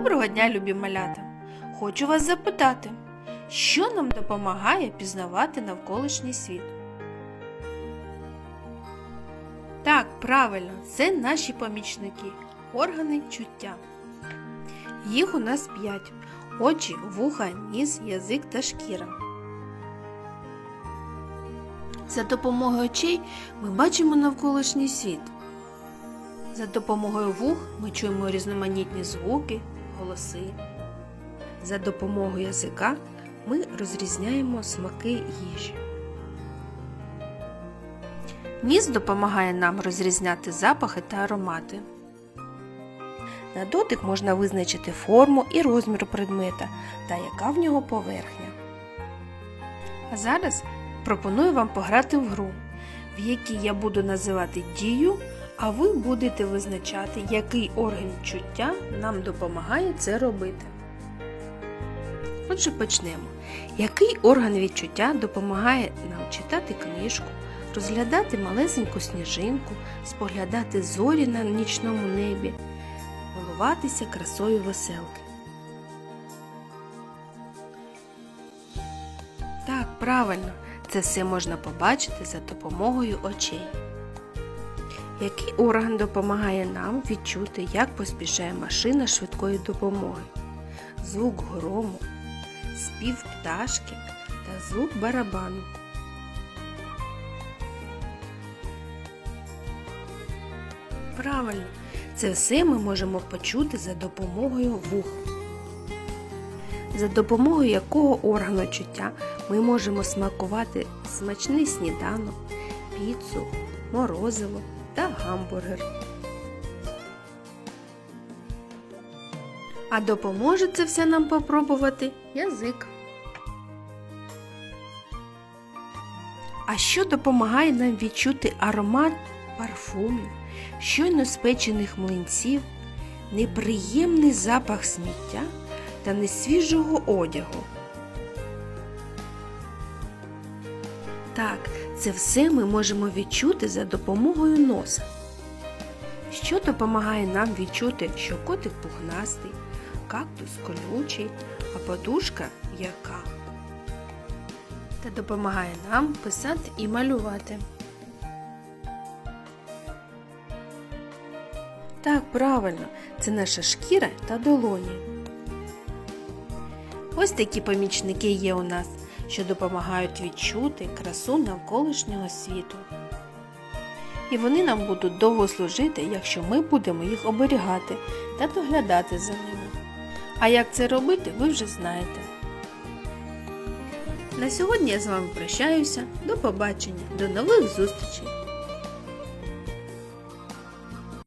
Доброго дня, любі малята! Хочу вас запитати, що нам допомагає пізнавати навколишній світ? Так, правильно, це наші помічники, органи чуття. Їх у нас п'ять: очі, вуха, ніс, язик та шкіра. За допомогою очей ми бачимо навколишній світ. За допомогою вух ми чуємо різноманітні звуки, голоси. За допомогою язика ми розрізняємо смаки їжі. Ніс допомагає нам розрізняти запахи та аромати. На дотик можна визначити форму і розмір предмета та яка в нього поверхня. А зараз пропоную вам пограти в гру, в якій я буду називати дію, а ви будете визначати, який орган чуття нам допомагає це робити. Отже, почнемо. Який орган відчуття допомагає нам читати книжку, розглядати малесеньку сніжинку, споглядати зорі на нічному небі, милуватися красою веселки? Так, правильно, це все можна побачити за допомогою очей. Який орган допомагає нам відчути, як поспішає машина швидкої допомоги? Звук грому, спів пташки та звук барабану. Правильно, це все ми можемо почути за допомогою вух. За допомогою якого органу чуття ми можемо смакувати смачний сніданок, піцу, морозиво та гамбургер. А допоможе це все нам попробувати язик. А що допомагає нам відчути аромат парфумів, щойно спечених млинців, неприємний запах сміття та несвіжого одягу? Так, це все ми можемо відчути за допомогою носа. Що допомагає нам відчути, що котик пухнастий, кактус колючий, а подушка яка? Та допомагає нам писати і малювати. Так, правильно, це наша шкіра та долоні. Ось такі помічники є у нас, що допомагають відчути красу навколишнього світу. І вони нам будуть довго служити, якщо ми будемо їх оберігати та доглядати за ними. А як це робити, ви вже знаєте. На сьогодні я з вами прощаюся. До побачення, до нових зустрічей!